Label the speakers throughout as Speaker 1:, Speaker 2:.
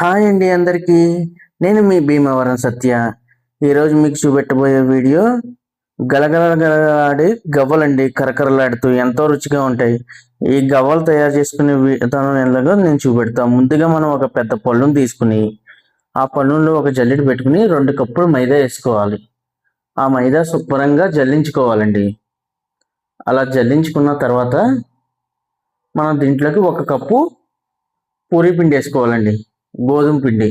Speaker 1: Hi అండి అందరికీ. నేను మీ భీమవరం సత్య. ఈరోజు మీకు చూపెట్టబోయే వీడియో గలగలగలాడే గవ్వలండి. కరకరలాడుతూ ఎంతో రుచిగా ఉంటాయి. ఈ గవ్వలు తయారు చేసుకునే విధానం ఎలాగో నేను చూపెడతాను ముందుగా మనం ఒక పెద్ద పళ్ళును తీసుకుని ఆ పళ్ళులో ఒక జల్లెడ పెట్టుకుని రెండు కప్పులు మైదా వేసుకోవాలి. ఆ మైదా శుభ్రంగా జల్లించుకోవాలండి. అలా జల్లించుకున్న తర్వాత మనం దీంట్లోకి ఒక కప్పు పూరి పిండి వేసుకోవాలండి. గోధుమ పిండి.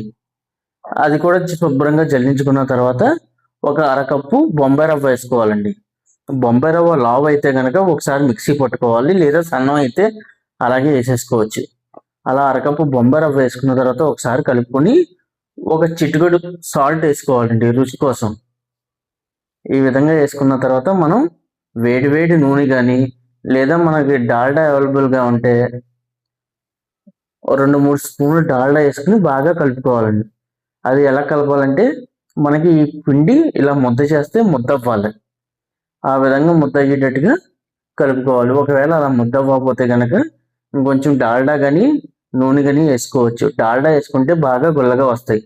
Speaker 1: అది కూడా శుభ్రంగా జల్లించుకున్న తర్వాత ఒక అరకప్పు బొంబాయి రవ్వ వేసుకోవాలండి. బొంబాయి రవ్వ లావ్ అయితే కనుక ఒకసారి మిక్సీ పట్టుకోవాలి లేదా సన్నం అయితే అలాగే వేసేసుకోవచ్చు. అలా అరకప్పు బొంబాయి రవ్వ వేసుకున్న తర్వాత ఒకసారి కలుపుకొని ఒక చిట్టుగడు సాల్ట్ వేసుకోవాలండి రుచి కోసం. ఈ విధంగా వేసుకున్న తర్వాత మనం వేడి వేడి నూనె కానీ లేదా మనకి డాల్డా అవైలబుల్గా ఉంటే రెండు మూడు స్పూన్లు డాల్డా వేసుకుని బాగా కలుపుకోవాలండి. అది ఎలా కలపాలంటే మనకి ఈ పిండి ఇలా ముద్ద చేస్తే ముద్ద అవ్వాలి. ఆ విధంగా ముద్ద అయ్యేటట్టుగా కలుపుకోవాలి. ఒకవేళ అలా ముద్ద అవ్వకపోతే కనుక ఇంకొంచెం డాల్డా కానీ నూనె కానీ వేసుకోవచ్చు. డాల్డా వేసుకుంటే బాగా గుల్లగా వస్తాయి.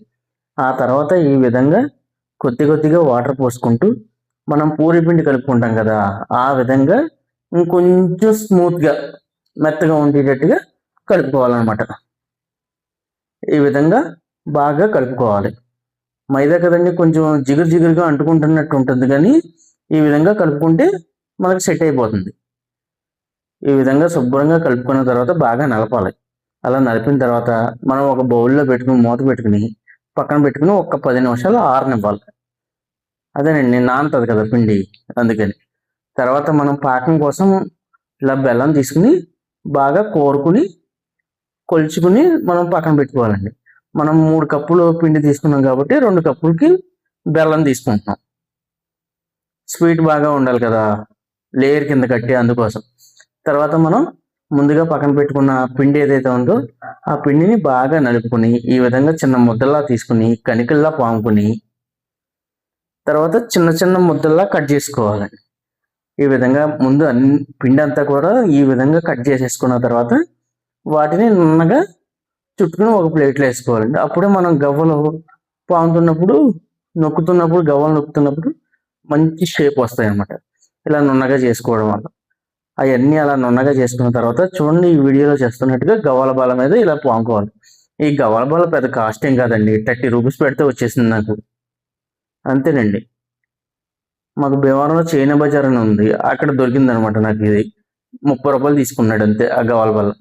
Speaker 1: ఆ తర్వాత ఈ విధంగా కొద్ది కొద్దిగా వాటర్ పోసుకుంటూ మనం పూరి పిండి కలుపుకుంటాం కదా ఆ విధంగా ఇంకొంచెం స్మూత్గా మెత్తగా ఉండేటట్టుగా కలుపుకోవాలన్నమాట. ఈ విధంగా బాగా కలుపుకోవాలి. మైదా కదండి కొంచెం జిగురు జిగురుగా అంటుకుంటున్నట్టు ఉంటుంది. కానీ ఈ విధంగా కలుపుకుంటే మనకు సెట్ అయిపోతుంది. ఈ విధంగా శుభ్రంగా కలుపుకున్న తర్వాత బాగా నలపాలి. అలా నలిపిన తర్వాత మనం ఒక బౌల్లో పెట్టుకుని మూత పెట్టుకుని పక్కన పెట్టుకుని ఒక పది నిమిషాలు ఆరనివ్వాలి. అదేనండి నానుతుంది కదా పిండి అందుకని. తర్వాత మనం పాకం కోసం ఇలా బెల్లం తీసుకుని బాగా కోరుకుని కొలుచుకుని మనం పక్కన పెట్టుకోవాలండి. మనం మూడు కప్పులు పిండి తీసుకున్నాం కాబట్టి రెండు కప్పులకి బెల్లం తీసుకుంటున్నాం. స్వీట్ బాగా ఉండాలి కదా లేయర్ కింద కట్టి అందుకోసం. తర్వాత మనం ముందుగా పక్కన పెట్టుకున్న పిండి ఏదైతే ఉందో ఆ పిండిని బాగా నలుపుకుని ఈ విధంగా చిన్న ముద్దల్లా తీసుకుని కణికల్లా పాముకుని తర్వాత చిన్న చిన్న ముద్దల్లా కట్ చేసుకోవాలండి. ఈ విధంగా ముందు అన్ని పిండి అంతా కూడా ఈ విధంగా కట్ చేసేసుకున్న తర్వాత వాటిని నున్నగా చుట్టుకుని ఒక ప్లేట్లో వేసుకోవాలండి. అప్పుడే మనం గవ్వలు పాముతున్నప్పుడు నొక్కుతున్నప్పుడు గవ్వలు నొక్కుతున్నప్పుడు మంచి షేప్ వస్తాయి అన్నమాట ఇలా నున్నగా చేసుకోవడం వల్ల. అవన్నీ అలా నున్నగా చేసుకున్న తర్వాత చూడండి ఈ వీడియోలో చేస్తున్నట్టుగా గవ్వల బాల మీద ఇలా పాముకోవాలి. ఈ గవ్వల బాల పెద్ద కాస్ట్ ఏం కాదండి. థర్టీ రూపీస్ పెడితే వచ్చేసింది నాకు. అంతేనండి. మాకు భీమవరంలో చైనా బజార్ అని ఉంది. అక్కడ దొరికింది అనమాట నాకు ఇది. ముప్పై రూపాయలు తీసుకున్నాడు అంతే ఆ గవ్వల బల్ల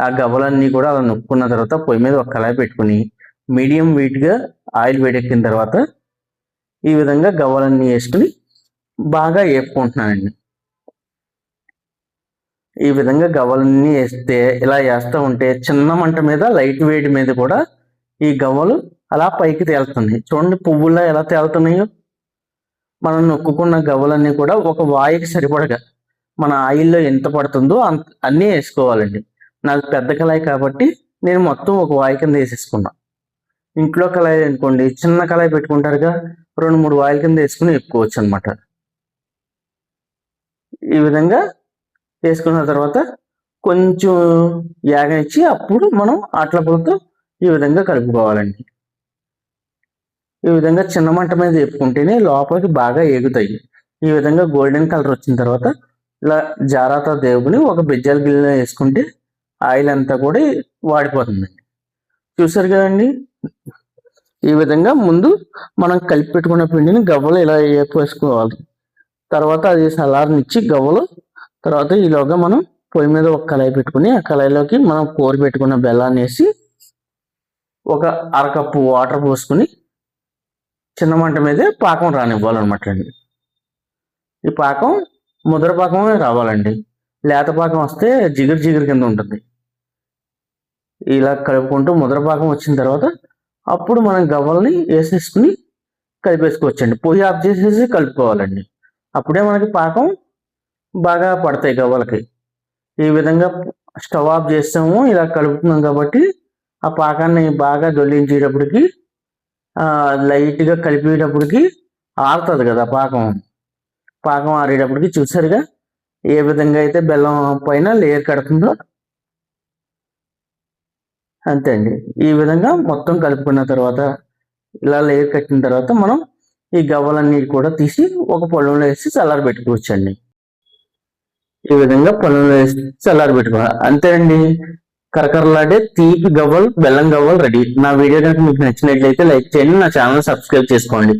Speaker 1: ఆ గవ్వలన్నీ కూడా అలా నొక్కున్న తర్వాత పొయ్యి మీద ఒక కళాయి పెట్టుకుని మీడియం వీట్గా ఆయిల్ వేడెక్కిన తర్వాత ఈ విధంగా గవ్వలన్నీ వేసుకుని బాగా వేపుకుంటున్నానండి ఈ విధంగా గవ్వలన్నీ వేస్తే ఇలా వేస్తూ ఉంటే చిన్న మంట మీద లైట్ వేడి మీద కూడా ఈ గవ్వలు అలా పైకి తేలుతున్నాయి. చూడండి పువ్వుల్లో ఎలా తేలుతున్నాయో. మనం నొక్కుకున్న గవ్వలన్నీ కూడా ఒక వాయికి సరిపడగా మన ఆయిల్లో ఎంత పడుతుందో అంత అన్నీ వేసుకోవాలండి. నాకు పెద్ద కళాయి కాబట్టి నేను మొత్తం ఒక వాయి కింద వేసేసుకున్నా. ఇంట్లో కళాయి అనుకోండి చిన్న కళాయి పెట్టుకుంటారుగా రెండు మూడు వాయిల కింద వేసుకుని వేపుకోవచ్చు అనమాట ఈ విధంగా వేసుకున్న తర్వాత కొంచెం యాగనిచ్చి అప్పుడు మనం అట్ల పొలతో ఈ విధంగా కలుపుకోవాలండి. ఈ విధంగా చిన్న మంట మీద వేపుకుంటేనే లోపలికి బాగా ఎగుతాయి ఈ విధంగా గోల్డెన్ కలర్ వచ్చిన తర్వాత ఇలా జారాతో దేవుని ఒక బిజ్జాల గిన్నెలో వేసుకుంటే ఆయిల్ అంతా కూడా వాడిపోతుందండి చూసారు కదండి? ఈ విధంగా ముందు మనం కలిపి పెట్టుకున్న పిండిని గవ్వలు ఇలా వేసుకోవాలి. తర్వాత అది సలార్నిచ్చి గవ్వలు తర్వాత ఈలోగా మనం పొయ్యి మీద ఒక కళాయి పెట్టుకుని ఆ కళాయిలోకి మనం కోరి పెట్టుకున్న బెల్లాన్ని వేసి ఒక అరకప్పు వాటర్ పోసుకుని చిన్న మంట మీదే పాకం రానివ్వాలన్నమాట అండి. ఈ పాకం ముద్ర పాకమే రావాలండి. లేత పాకం వస్తే జిగురు జిగురు కింద ఉంటుంది. ఇలా కలుపుకుంటూ ముద్ర పాకం వచ్చిన తర్వాత అప్పుడు మనం గవ్వల్ని వేసేసుకుని కలిపేసుకోవచ్చండి. పొయ్యి ఆఫ్ చేసేసి కలుపుకోవాలండి. అప్పుడే మనకి పాకం బాగా పడతాయి గవ్వలకి. ఈ విధంగా స్టవ్ ఆఫ్ చేస్తాము ఇలా కలుపుతున్నాం కాబట్టి ఆ పాకాన్ని బాగా దొల్లించేటప్పటికి లైట్గా కలిపేటప్పటికి ఆరుతుంది కదా పాకం. పాకం ఆరేటప్పటికి చూసారుగా ఏ విధంగా అయితే బెల్లం పైన లేయర్ కడుతుందో అంతే అండి. ఈ విధంగా మొత్తం కలుపుకున్న తర్వాత ఇలా లేయర్ కట్టిన తర్వాత మనం ఈ గవ్వలన్నీ కూడా తీసి ఒక పొలంలో వేసి చల్లారి పెట్టుకోవచ్చండి. ఈ విధంగా పొలంలో వేసి చల్లారి పెట్టుకోవాలి. అంతేనండి కరకరలాడే తీపి గవ్వలు బెల్లం గవ్వలు రెడీ. నా వీడియో కనుక మీకు నచ్చినట్లయితే లైక్ చేయండి నా ఛానల్ సబ్స్క్రైబ్ చేసుకోండి.